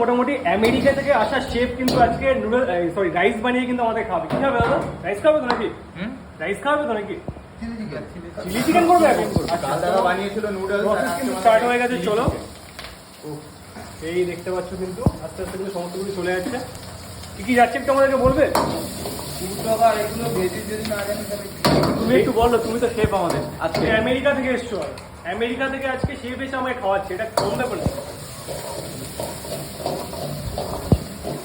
মোটামুটি আমেরিকা থেকে আসা শেফ কিন্তু আজকে নুডল সরি রাইস বানিয়ে কিন্তু আমাদের খাবে। কি খাবে দাদা? রাইস খাবে তো নাকি? রাইস খাবে তো নাকি? চিলি চিকেন করবে এখন? কাল দাদা বানিয়েছিল নুডলস প্রসেস কিন্তু স্টার্ট হয়ে গেছে চলো। এই দেখতে পাচ্ছ কিন্তু আস্তে আস্তে কিন্তু সমস্ত কিছু চলে যাচ্ছে। কি কি যাচ্ছে একটু আমাদেরকে বলবে? তুমি একটু বলো তুমি তো শেফ আমাদের। আজকে? আমেরিকা থেকে এসছো আমেরিকা থেকে আজকে শেফ এসে আমায় খাওয়াচ্ছে এটা কম ব্যাপার? না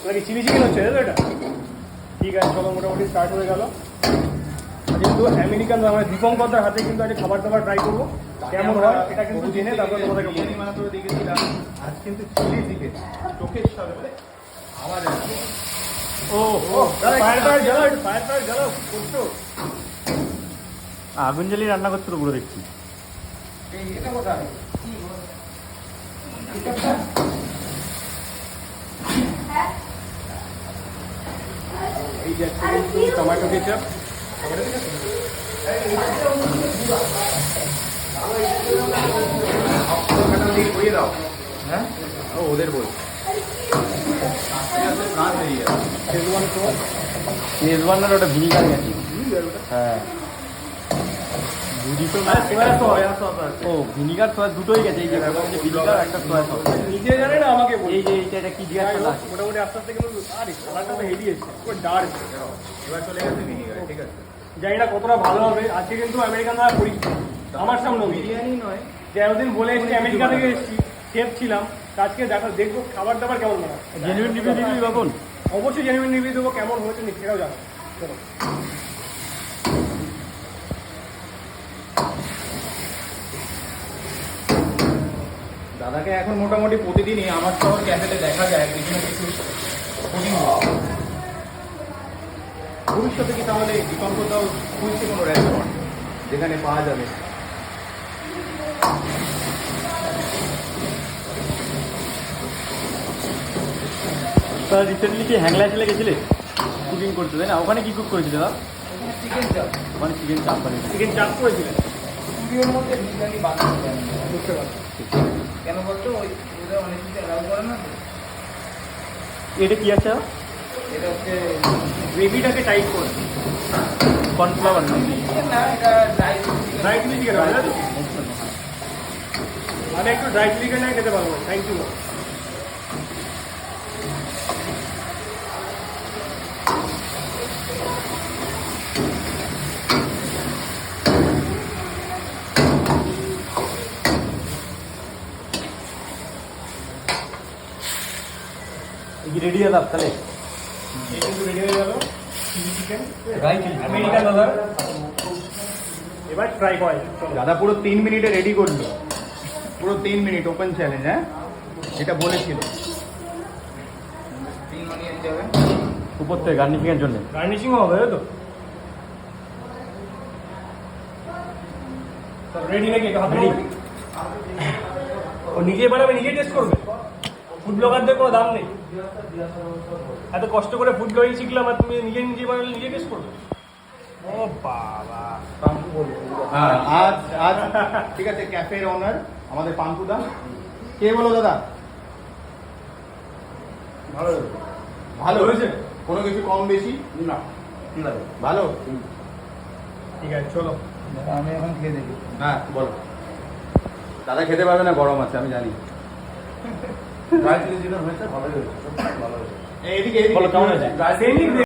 নাকি চিলি চিকেন হচ্ছে তাই এটা? ঠিক আছে চলো মোটামুটি স্টার্ট হয়ে গেল। যেহেতু আমেরিকান আমরা দীপঙ্করদার হাতে কিন্তু আজকে খাবার দাবার ট্রাই করব। কেমন হয় এটা কিন্তু জেনে তারপর তোমাদেরকে বলি বিরিয়ানি মাত্র দেখেছিলাম আজ কিন্তু চিলি চিকেন চোখের সামনে মানে আওয়াজ আসছে একটু করছ আগুন জ্বালিয়ে রান্না করতে পুরো দেখছি। এটা কোথায়? যাচ্ছে কিন্তু টমেটো কেচাপ হ্যাঁ? ও ওদের বই। শেজওয়ান তো। শেজওয়ানের ওটা ভিনিগার গেছে হ্যাঁ দুটি তো আরে সোয়া সস ও ভিনিগার সোয়া দুটোই গেছে এই যে ভিনিগার একটা সোয়া সস নিজে জানে না আমাকে বলি এই যে এইটা এটা কি জিজ্ঞাসা যাই করলা মোটামুটি আস্তে আস্তে কিন্তু আরে কালারটা তো হেভি এসছে পুরো ডার্ক এবার চলে গেছে ভিনিগার ঠিক আছে। জানি না কতটা ভালো হবে। আজকে কিন্তু আমেরিকান দ্বারা করি আমার সামনে বিরিয়ানি নয়। যে এতদিন বলে এসেছি আমেরিকা থেকে এসেছি শেফ ছিলাম। আজকে দেখা দেখব খাবার দাবার কেমন বানায় জেনুইন রিভিউ দিবি বাবন? অবশ্যই জেনুইন রিভিউ দেবো কেমন হয়েছে নি সেটাও জানো। দাদাকে এখন মোটামুটি প্রতিদিনই আমার শহর ক্যাফেতে দেখা যায় কিছু না কিছু ভবিষ্যতে কি তাহলে দীপঙ্করদাও খুলছে কোনো রেস্টুরেন্ট যেখানে পাওয়া যাবে? তা রিসেন্টলি কি হ্যাংলা চলে গেছিলে কুকিং করতে তাই না? ওখানে কি কুক করেছিলে দাদা? চিকেন চাপ ওখানে চিকেন চাপ বানিয়েছিল। চিকেন চাপ করেছিলেন স্টুডিওর মধ্যে বিরিয়ানি বাদ বুঝতে পারছি। কেন বলতো? ওই ওদের অনেক কিছু অ্যালাউ করে না এটা কি আছে? এটা হচ্ছে গ্রেভিটাকে টাইট করে। কর্নফ্লাওয়ার না? এটা ড্রাই ড্রাই চিলি চিকেন হবে না তো? আমি একটু ড্রাই ক্লিনিকে নিয়ে খেতে পারব। থ্যাংক ইউ এই কি রেডি দাদা তাহলে এই কিন্তু রেডি হয়ে গেল chilli chicken dry chilli American দাদা এবার ট্রাই করা। দাদা পুরো তিন মিনিটে রেডি করল। পুরো তিন মিনিট ওপেন চ্যালেঞ্জ হ্যাঁ? এটা বলেছিল। উপর থেকে গার্নিশিং এর জন্য। গার্নিশিং হবে তাই তো? রেডি নাকি? ready? ও নিজে বানাবে নিজে টেস্ট করবে? ফুড ব্লগারদের কোনো দাম নেই। এত কষ্ট করে ফুড ব্লগিং শিখলাম আর তুমি নিজে নিজে বানালে নিজে টেস্ট করবে। ও বাবা। হ্যাঁ আজ আজ ঠিক আছে ক্যাফের ওনার আমাদের কে বলো দাদা? ভালো। ভালো। হয়েছে? কোনো কিছু কম বেশি? না। ঠিক আছে ভালো? ঠিক আছে চলো। আমি এখন খেয়ে দেখি। হ্যাঁ বলো। দাদা খেতে পারবে না? গরম আছে আমি জানি। চিলি হয়েছে ভালোই হয়েছে ভালো হয়েছে এইদিকে বলো, কেমন হয়েছে?